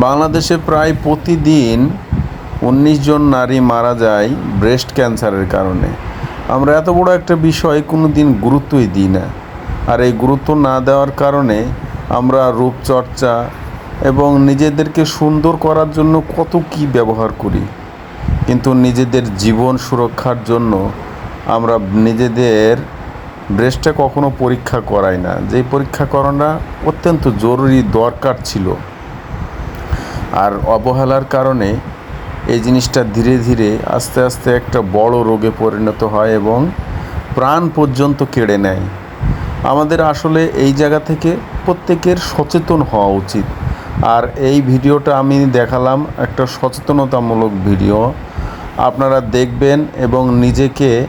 বাংলাদেশে প্রায় প্রতিদিন উনিশ জন নারী মারা যায় ব্রেস্ট ক্যান্সারের কারণে। আমরা এত বড় একটা বিষয় কোনো দিন গুরুত্বই দিই না। আর এই গুরুত্ব না দেওয়ার কারণে আমরা রূপচর্চা এবং নিজেদেরকে সুন্দর করার জন্য কত কী ব্যবহার করি। কিন্তু নিজেদের জীবন সুরক্ষার জন্য আমরা নিজেদের ব্রেস্টটা কখনো পরীক্ষা করাই না। যেই পরীক্ষা করাটা অত্যন্ত জরুরি, দরকার ছিল। আর অবহেলার কারণে এই জিনিসটা ধীরে ধীরে আস্তে আস্তে একটা বড় রোগে পরিণত হয় এবং প্রাণ পর্যন্ত কেড়ে নেয়। আমাদের আসলে এই জায়গা থেকে প্রত্যেকের সচেতন হওয়া উচিত। আর এই ভিডিওটা আমি দেখালাম একটা সচেতনতামূলক ভিডিও। আপনারা দেখবেন এবং নিজেকে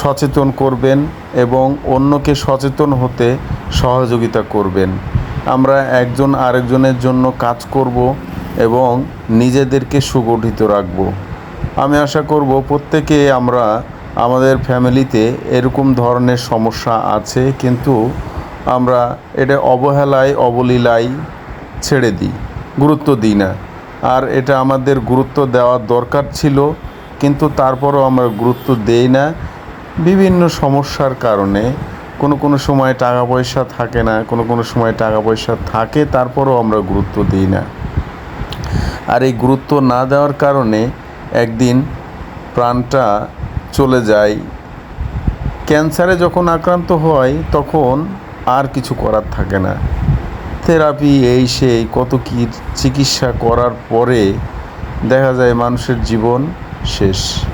সচেতন করবেন এবং অন্যকে সচেতন হতে সহযোগিতা করবেন। আমরা একজন আরেকজনের জন্য কাজ করব এবং নিজেদেরকে সুগঠিত রাখব। আমি আশা করব প্রত্যেকে আমরা আমাদের ফ্যামিলিতে এরকম ধরনের সমস্যা আছে, কিন্তু আমরা এটা অবহেলায়, অবলীলায় ছেড়ে দিই, গুরুত্ব দিই না। আর এটা আমাদের গুরুত্ব দেওয়ার দরকার ছিল, কিন্তু তারপরও আমরা গুরুত্ব দেই না। বিভিন্ন সমস্যার কারণে কোনো কোনো সময় টাকা পয়সা থাকে না, কোনো কোনো সময় টাকা পয়সা থাকে, তারপরও আমরা গুরুত্ব দিই না। আর এই গুরুত্ব না দেওয়ার কারণে একদিন প্রাণটা চলে যায়। ক্যান্সারে যখন আক্রান্ত হয়, তখন আর কিছু করার থাকে না। থেরাপি, এই সেই, কত কী চিকিৎসা করার পরে দেখা যায় মানুষের জীবন শেষ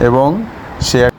এবং সে